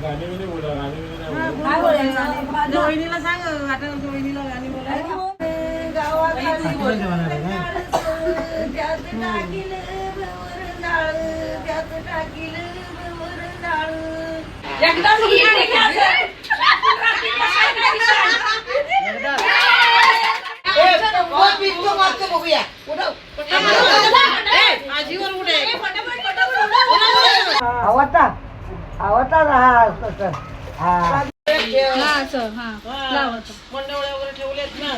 काय बोलायचं? जो वहिनीला सांग वाटत वहिनीला गाणी बोलायला. आजीवर कुठे आवडता आवडता हा तसं. हा मंडवळ्या वगैरे ठेवलेत ना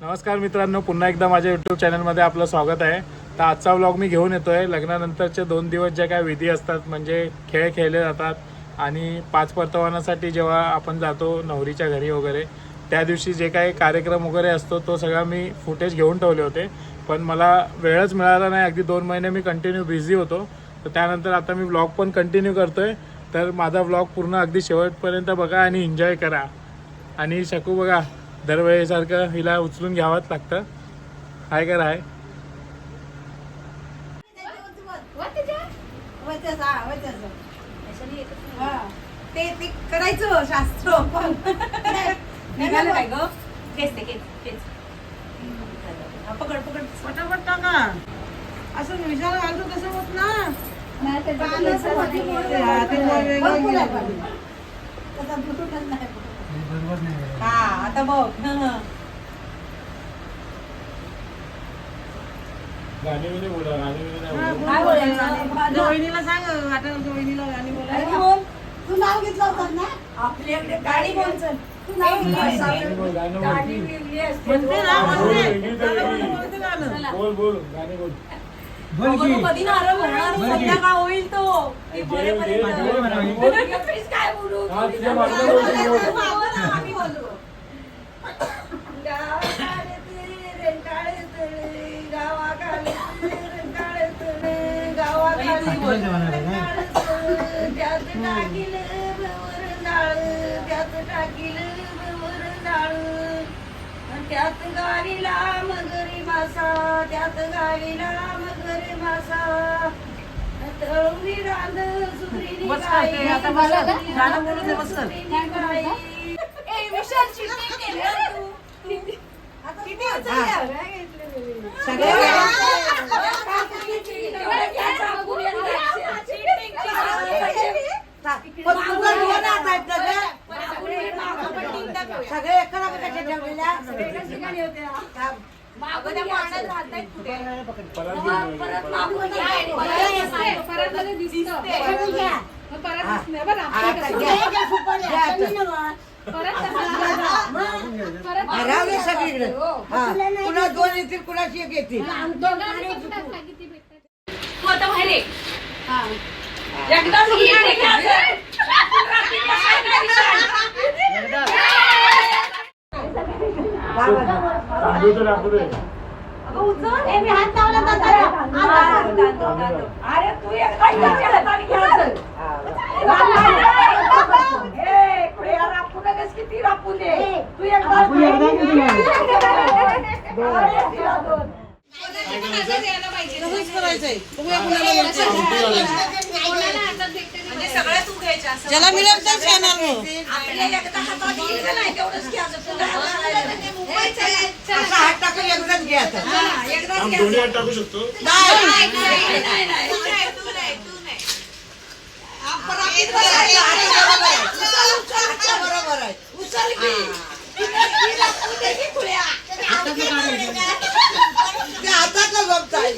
नमस्कार मित्रांनो पुन्हा एकदा माझ्या युट्यूब चॅनलमध्ये आपलं स्वागत आहे. तर आजचा व्लॉग मी घेऊन येतोय. लग्नानंतरचे दोन दिवस जे काय विधी असतात म्हणजे खेळ खेळले जातात आणि पाच परतवानासाठी जेव्हा आपण जातो नवरीच्या घरी वगैरे त्या दिवशी जे काही कार्यक्रम वगैरे असतो तो सगळा मी फुटेज घेऊन ठेवले होते. पण मला वेळच मिळाला नाही. अगदी दोन महिने मी कंटिन्यू बिझी होतो. तर त्यानंतर आता मी व्लॉग पण कंटिन्यू करतोय. तर माझा व्लॉग पूर्ण अगदी शेवटपर्यंत बघा आणि एन्जॉय करा. आणि शकू बघा दरवेळेसारखं हिला उचलून घ्यावंच लागतं. हाय का राय? ते ते करायचं शास्त्र काय ग? पकड पकड. पटापट टाका. असं विचार घालतो तसं होत ना. हा, आता बघ वहिनीला सांग वहिनीला गाणी तू नाव घेतलं होतं ना आपल्याकडे गाडी बोल चल. तू नाव गाणी बोल, ना बोल, बोल गाणी बोल तू कधी नारळ भरणार? संध्याकाळ होईल तो. प्लीज काय बोलू. आम्ही बोलू. त्यात गावीला मगरी मासा त्यात गावीला मगरी मासा तळुनी रांध सुगरीनी बस करते, आता बस कर. गाणं बोलू दे, बस कर. ए, विशाल, cheating केलं हं. तू. किती उचलल्या? Cheating केलं. पण तुझं दोन हात आहेत ना. गं? सगळे ठेवलेल्या मागं त्या पाण्यात राहतायत कुठे? परत घेऊन ये, परत परत. मागून काय? दिसते. करून घ्या. आता घ्या. घ्या आता. हा, राहू दे सगळीकडे. हा. कुणा दोन येतील कुणाची एक येतील? तू आता बाहेर ये. रात्री बसायला विशाल. तांदूळ तर दाखवू दे. अरे तू एकदा इकडे आणि घ्यायचं. ए, इकडे या रापू नकोस किती रापू दे. तू एकदा अरे, तिला दोन. तसंच करायचंय बघूया कुणाला बोलते. ज्याला मिळेल तेच येणार टाकू शकतो. बरोबर आहे. ते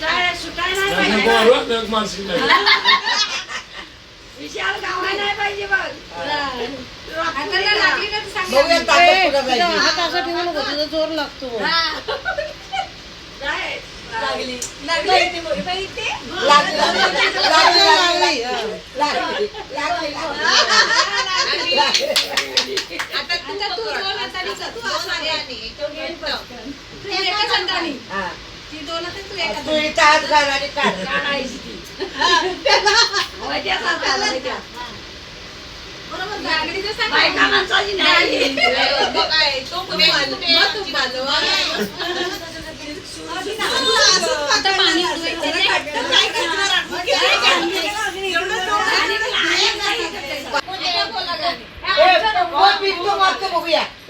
काय बघूया ताकद कुठं जायची. हात असं ठेवू नको तुझा जोर लागतो. लागली. लागली. बाई. लागली, लागली, लागली, लागली, हा. लागली, लागली, लागली. आता तू तू दोन हाताने कर. दोन हाताने. तो घेईल पटकन. तू एका संघाने. हा. तू इथं हात घाल आणि काढ. बायका माणसाची नाही ए, Oh.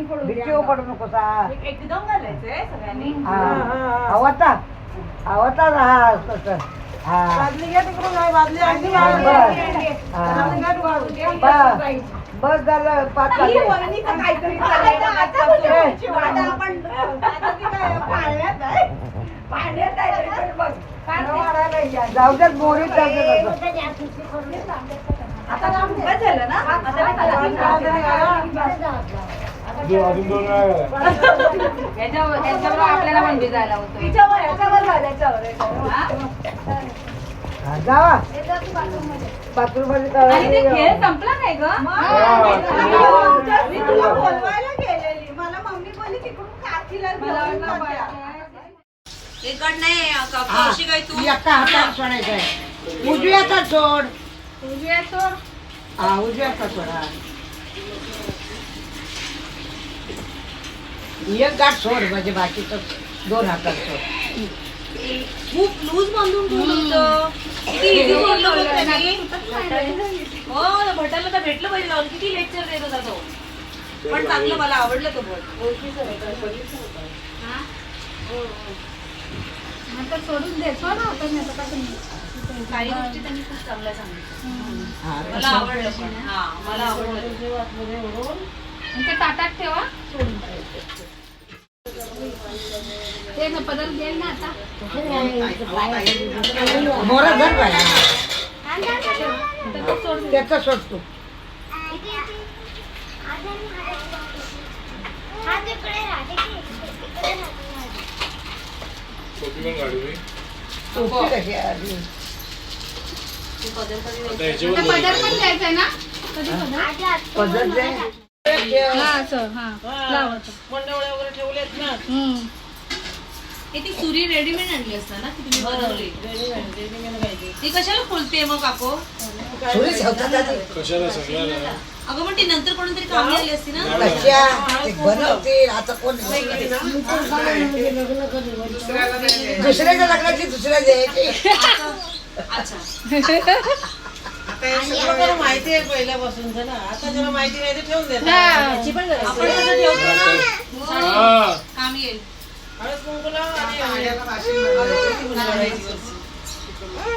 पाणी पडू भीतीवर पडू नकोस हा एकदम घालायचंय सगळ्यांनी. हा. आवता. आवता हा तसं. हा. बादली घ्या तिकडून नाही बादली आणली. हा, बादली बस. झालं पाच काहीतरी चाललंय आजपासून. आता आपण आता ती काय पाळण्यात आहे? पाळण्यात तरी. जाऊ द्यात मोरीत जाऊ द्यात आता. काम झालं ना? आता काय अजून दोन वेळा करा. आपल्याला पण भिजायला होतं तिच्यावर याच्यावर घालायच्यावर हा, जावा. बाथरूममध्ये संपला नाही ग? मी तुला बोलवायला गेलेली. मला मम्मी बोलली तिकडून काकीला घेऊन जा. एकड नाही हा, काय तू एका हातात सोडायचं आहे उजव्या हातात सोड. हा उजव्या हातात सोड हा. एक गाठ सोड म्हणजे बाकीचं दोन हातात सोड. खूप लूज बांधून ठेवलं होतं. किती इझी बोललो होतं त्यांनी. हो भटाला तर भेटलं पाहिजे लावून किती लेक्चर देत होता तो. पण चांगलं मला आवडलं तो भट हा? काही गोष्टी त्यांनी खूप चांगल्या सांगितल्या. हा, मला आवडलं पण. हा मला आवडलं. ते ताटात ठेवा. सोडून ते ना पदर देईल ना आता. मोरा त्याचा सोडतो पदर पण द्यायचा ना? कधी पदर आहे. हा असं हा. लावायचं मंडवळे वगैरे ठेवलेत ना. हम्म. हे ती सुरी रेडीमेड आणली असता ना ती तुम्ही बनवली. रेडीमेड रेडीमेड पाहिजे. ती कशाला खोलते मग काको. कशाला सगळ्याला? अगं पण ती नंतर कोणतरी कामी आली असती ना. कशा? ते आता कोण दुसऱ्याच्या लग्नाची दुसऱ्या द्यायची अच्छा. आता हे सगळं मला माहिती आहे पहिल्यापासूनच ना. आता ज्याला माहिती नाही ते ठेवून देतात आपण कसं ठेवतो ना? हा. काम येईल. हळद कुंकूला आणि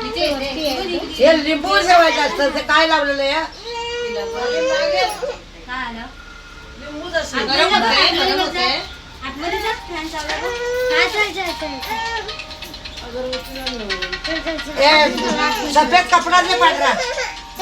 इथे वरती आहे. हे लिंबू असतं. ते काय लावलेलं आहे? लिंबूच असेल गरम होतंय गरम होतंय. हे सफेद कपडा दे पांढरा.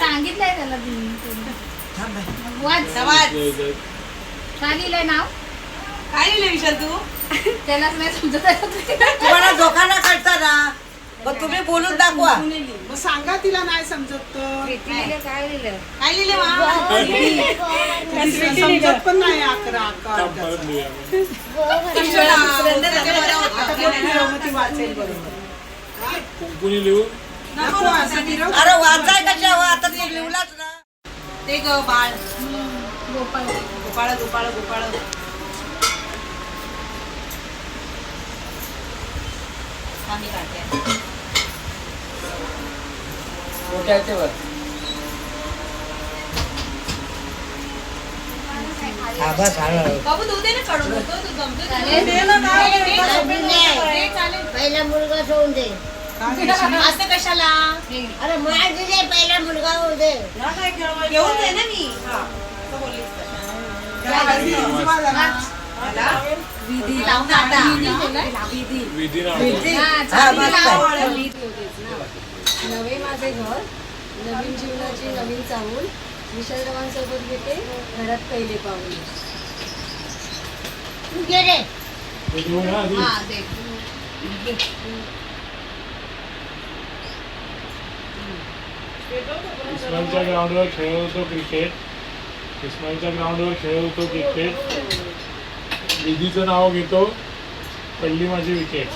सांगितलंय त्याला. काय लिहिलंय नाव? काय लिहिलं विशाल तू? त्यालाच नाही समजत. आहे. तुम्हाला धोका ना कळता ना. मग तुम्ही बोलून दाखवा. मग सांगा तिला नाही समजत काय लिहिलं? समजत पण नाही अकरा अकरा अरे वाचाय कशा हो? आता तू लिहलाच ना. ते ग बाळ. गोपाळ गोपाळ गोपाळ. आम्ही काढते. बाबू तू दे ना काढून होतो तू जमतो दे ना दे, दे, काय, दे, चालेल. पहिला मुलगा सोडून दे. असं कशाला? अरे मार दिले पहिला मुलगा होऊ दे. ना काय खेळवायचं? घेऊन जाय ना मी. हा. असं बोललीस तर. त्या घरी तुम्हाला ना. लावून दे आता. विधी. ना. नवे माझे घर नवीन जीवनाची नवीन चाहूल निसर्गवांसोबत घेते घरात पहिले पाऊल. तू घे रे. विधी होईल ना आधी. दे इस्माईलच्या ग्राउंडवर खेळत होतो क्रिकेट इस्माईलच्या ग्राउंडवर खेळत होतो क्रिकेट विधीचं नाव घेतो. पहिली माझी विकेट